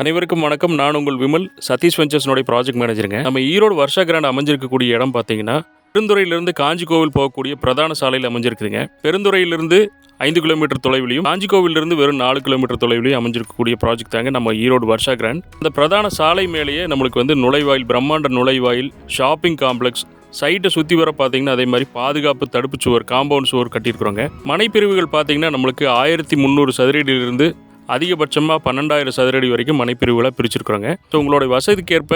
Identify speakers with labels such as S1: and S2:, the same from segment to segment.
S1: அனைவருக்கும் வணக்கம். நான் உங்கள் விமல் சதீஷ் வெஞ்சர்ஸ்னுடைய ப்ராஜெக்ட் மேனேஜருங்க நம்ம ஈரோடு வருஷா கிராண்ட் அமைஞ்சிருக்கக்கூடிய இடம் பார்த்தீங்கன்னா பெருந்துறையிலிருந்து காஞ்சி கோவில் போகக்கூடிய பிரதான சாலையில் அமைஞ்சிருக்குதுங்க. பெருந்துறையிலிருந்து ஐந்து கிலோமீட்டர் தொலைவிலையும் காஞ்சி கோவிலிருந்து வெறும் நாலு கிலோமீட்டர் தொலைவிலையும் அமைஞ்சிருக்கக்கூடிய ப்ராஜெக்ட் தாங்க நம்ம ஈரோடு வருஷா கிராண்ட் அந்த பிரதான சாலை மேலேயே நம்மளுக்கு வந்து நுழைவாயில் பிரம்மாண்ட நுழைவாயில் ஷாப்பிங் காம்ப்ளெக்ஸ் சைட்டை சுற்றி வர பார்த்தீங்கன்னா அதே மாதிரி பாதுகாப்பு தடுப்பு சுவர் காம்பவுண்ட் சுவர் கட்டியிருக்கிறோங்க. மனைப்பிரிவுகள் பார்த்தீங்கன்னா நம்மளுக்கு ஆயிரத்தி முந்நூறு சதுரடியிலிருந்து அதிகபட்சமாக பன்னெண்டாயிரம் சதுரடி வரைக்கும் மனைப்பிரிவுகளாக பிரிச்சுருக்குறாங்க. ஸோ உங்களோட வசதிக்கேற்ப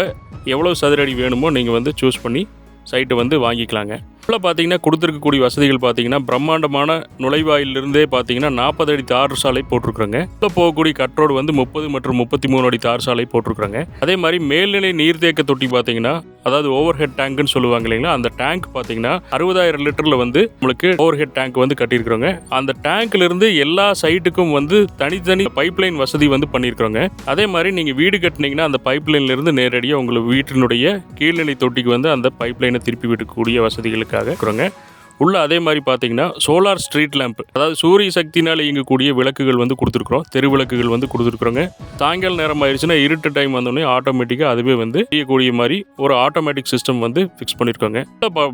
S1: எவ்வளோ சதுரடி வேணுமோ நீங்கள் வந்து சூஸ் பண்ணி சைட்டை வந்து வாங்கிக்கலாங்க. உள்ள பார்த்தீங்கன்னா கொடுத்துருக்கக்கூடிய வசதிகள் பார்த்தீங்கன்னா பிரம்மாண்டமான நுழைவாயிலிருந்தே பார்த்தீங்கன்னா நாற்பது அடி தார் சாலை போட்டிருக்கிறோங்க. இப்போ போகக்கூடிய கட்ரோடு வந்து முப்பது மற்றும் முப்பத்தி மூணு அடி தார் சாலை போட்டிருக்கிறோங்க. அதே மாதிரி மேல்நிலை நீர்த்தேக்க தொட்டி பார்த்தீங்கன்னா அதாவது ஓவர் ஹெட் டேங்க்னு சொல்லுவாங்க இல்லைங்களா அந்த டேங்க் பார்த்தீங்கன்னா அறுபதாயிரம் லிட்டரில் வந்து உங்களுக்கு ஓவர் ஹெட் டேங்க் வந்து கட்டியிருக்கிறோங்க. அந்த டேங்க்லேருந்து எல்லா சைட்டுக்கும் வந்து தனித்தனி பைப்லைன் வசதி வந்து பண்ணியிருக்கிறோங்க. அதே மாதிரி நீங்கள் வீடு கட்டினீங்கன்னா அந்த பைப்லைன்லேருந்து நேரடியாக உங்களுக்கு வீட்டினுடைய கீழ்நிலை தொட்டிக்கு வந்து அந்த பைப்லைனை திருப்பி விடக்கூடிய வசதிகளுக்கு வசதிகளுக்காக இருக்கிறோங்க உள்ள அதே மாதிரி பார்த்தீங்கன்னா சோலார் ஸ்ட்ரீட் லேம்ப் அதாவது சூரிய சக்தினால் இயங்கக்கூடிய விளக்குகள் வந்து கொடுத்துருக்குறோம். தெரு விளக்குகள் வந்து கொடுத்துருக்குறோங்க. சாயங்கால நேரம் ஆயிடுச்சுன்னா இருட்டு டைம் வந்தோடனே ஆட்டோமேட்டிக்காக அதுவே வந்து செய்யக்கூடிய மாதிரி ஒரு ஆட்டோமேட்டிக் சிஸ்டம் வந்து ஃபிக்ஸ் பண்ணியிருக்காங்க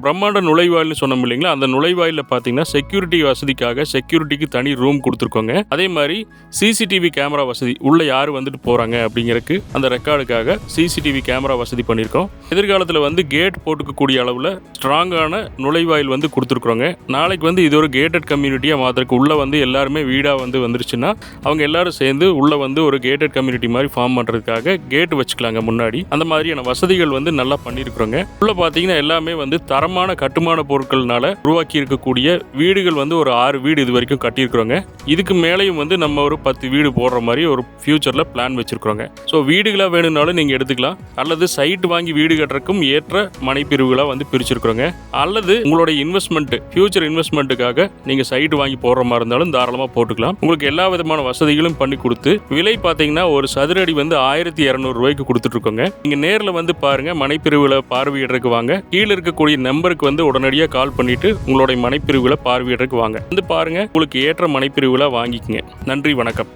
S1: பிரம்மாண்ட நுழைவாயில்னு சொன்னோம் இல்லைங்களா? அந்த நுழைவாயிலில் பார்த்தீங்கன்னா செக்யூரிட்டி வசதிக்காக செக்யூரிட்டிக்கு தனி ரூம் கொடுத்துருக்கோங்க. அதே மாதிரி சிசிடிவி கேமரா வசதி உள்ள யார் வந்துட்டு போகிறாங்க அப்படிங்கிறதுக்கு அந்த ரெக்கார்டுக்காக சிசிடிவி கேமரா வசதி பண்ணியிருக்கோம் எதிர்காலத்தில் வந்து கேட் போட்டுக்கக்கூடிய அளவில் ஸ்ட்ராங்கான நுழைவாயில் வந்து கொடுத்துருக்குறோங்க. நாளைக்கு வந்து இது ஒரு கேட்டட் கம்யூனிட்டியாக மாத்திருக்கு உள்ளே வந்து எல்லாருமே வீடாக வந்து வந்துருச்சுன்னா அவங்க எல்லாரும் சேர்ந்து உள்ளே வந்து ஒரு கேட்டட் கம்யூனிட்டி மாதிரி ஃபார்ம் பண்ணுறதுக்காக கேட் வச்சுக்கலாங்க முன்னாடி. அந்த மாதிரியான வசதிகள் வந்து நல்லா பண்ணியிருக்கிறோங்க உள்ள பார்த்தீங்கன்னா எல்லாமே வந்து தரமான கட்டுமான பொருட்கள்னால உருவாக்கி இருக்கக்கூடிய வீடுகள் வந்து ஒரு ஆறு வீடு இது வரைக்கும் கட்டியிருக்கிறோங்க. இதுக்கு மேலேயும் வந்து நம்ம ஒரு பத்து வீடு போடுற மாதிரி ஒரு ஃபியூச்சரில் பிளான் வச்சுருக்கிறோங்க. ஸோ வீடுகளாக வேணும்னாலும் நீங்கள் எடுத்துக்கலாம். அல்லது சைட் வாங்கி வீடு கட்டுறதுக்கும் ஏற்ற மனைப்பிரிவுகளாக வந்து பிரிச்சிருக்கிறோங்க. அல்லது உங்களுடைய இன்வெஸ்ட்மெண்ட் ஃபியூச்சர் இன்வெஸ்ட்மெண்ட்டுக்காக நீங்கள் சைட்டு வாங்கி போடுற மாதிரி இருந்தாலும் தாராளமாக போட்டுக்கலாம். உங்களுக்கு எல்லா விதமான வசதிகளும் பண்ணி கொடுத்து விலை பார்த்தீங்கன்னா ஒரு சதுரடி வந்து ஆயிரத்தி இரநூறுவாய்க்கு கொடுத்துட்ருக்கோங்க. நீங்கள் நேரில் வந்து பாருங்கள் மனைப்பிரிவில் பார்வையிடுறதுக்கு வாங்க. கீழே இருக்கக்கூடிய நம்பருக்கு வந்து உடனடியாக கால் பண்ணிட்டு உங்களுடைய மனைப்பிரிவில் பார்வையிடறதுக்கு வாங்க. வந்து பாருங்கள் உங்களுக்கு ஏற்ற மனைப்பிரிவில் வாங்கிக்கங்க. நன்றி வணக்கம்.